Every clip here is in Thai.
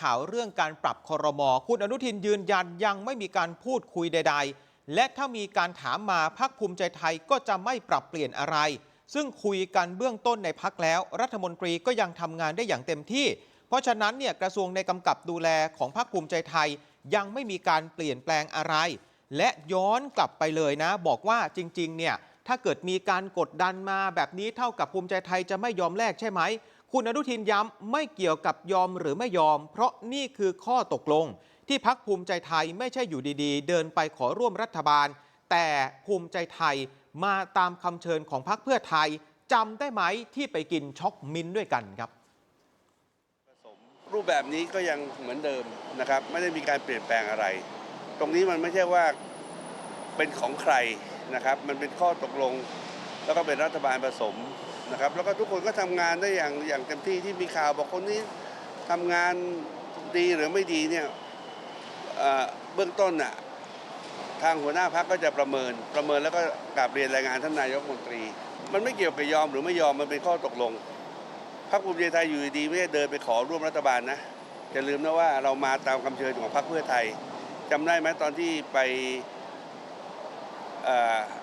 ข่าวเรื่องการปรับคอรมอคุณอนุทินยืนยันยังไม่มีการพูดคุยใด ๆ และถ้ามีการถามมาพักภูมิใจไทยก็จะไม่ปรับเปลี่ยนอะไร ซึ่งคุยกันเบื้องต้นในพักแล้ว รัฐมนตรีก็ยังทำงานได้อย่างเต็มที่ เพราะฉะนั้นเนี่ยกระทรวงในกำกับดูแลของพักภูมิใจไทย ยังไม่มีการเปลี่ยนแปลงอะไร และย้อนกลับไปเลยนะ บอกว่าจริงๆเนี่ยถ้าเกิดมีการกดดันมาแบบนี้เท่ากับภูมิใจไทยจะไม่ยอมแลกใช่ไหม คุณอนุทินย้ำไม่เกี่ยวกับยอมหรือไม่ยอม เพราะนี่คือข้อตกลง ที่พักภูมิใจไทยไม่ใช่อยู่ดีๆ เดินไปขอร่วมรัฐบาล แต่ภูมิใจไทยมาตามคำเชิญของพักเพื่อไทยจำได้ไหมที่ไปกินช็อกมินด้วยกันครับรูปแบบนี้ก็ยังเหมือนเดิมนะครับ ไม่ได้มีการเปลี่ยนแปลงอะไร ตรงนี้มันไม่ใช่ว่าเป็นของใครนะครับ มันเป็นข้อตกลง แล้วก็เป็นรัฐบาลผสมนะครับ แล้วก็ทุกคนก็ทำงานได้อย่างอย่างเต็มที่ที่มีข่าวบอกคนนี้ทำงานดีหรือไม่ดีเนี่ยเบื้องต้นน่ะทางหัวหน้าพักก็จะประเมินประเมินแล้วก็กราบเรียนรายงานท่านนายกรัฐมนตรี มันไม่เกี่ยวกับยอมหรือไม่ยอมมันเป็นข้อตกลงพรรคภูมิใจไทยอยู่ดีไม่ได้เดินไปขอร่วมรัฐบาลนะอย่าลืมนะว่าเรามาตามคำเชิญของพรรคเพื่อไทยจำได้ไหมตอนที่ไปอ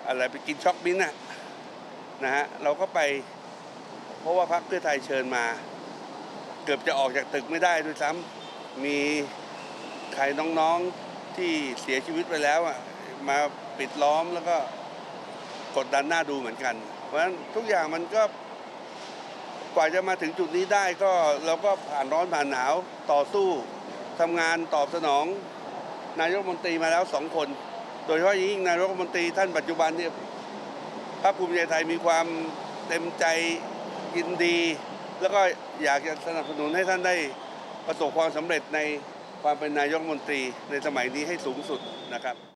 อะไรไปกินช็อกบินน่ะ นะฮะเราก็ไปเพราะว่าพรรคเพื่อไทยเชิญมา เกือบจะออกจากตึกไม่ได้ด้วยซ้ำมีใครน้องๆที่เสียชีวิตไปแล้วอะมาปิดล้อมแล้วก็กดดันหน้าดูเหมือนกัน เพราะฉะนั้นทุกอย่างมันก็กว่าจะมาถึงจุดนี้ได้ก็เราก็ผ่านร้อนผ่านหนาวต่อสู้ทำงานตอบสนอง นายกรัฐมนตรีมาแล้วสองคน โดยเฉพาะยิ่งนายกรัฐมนตรีท่านปัจจุบันเนี่ย พรรคภูมิใจไทยมีความเต็มใจยินดี แล้วก็อยากจะสนับสนุนให้ท่านได้ประสบความสำเร็จในความเป็นนายกมนตรีในสมัยนี้ให้สูงสุดนะครับ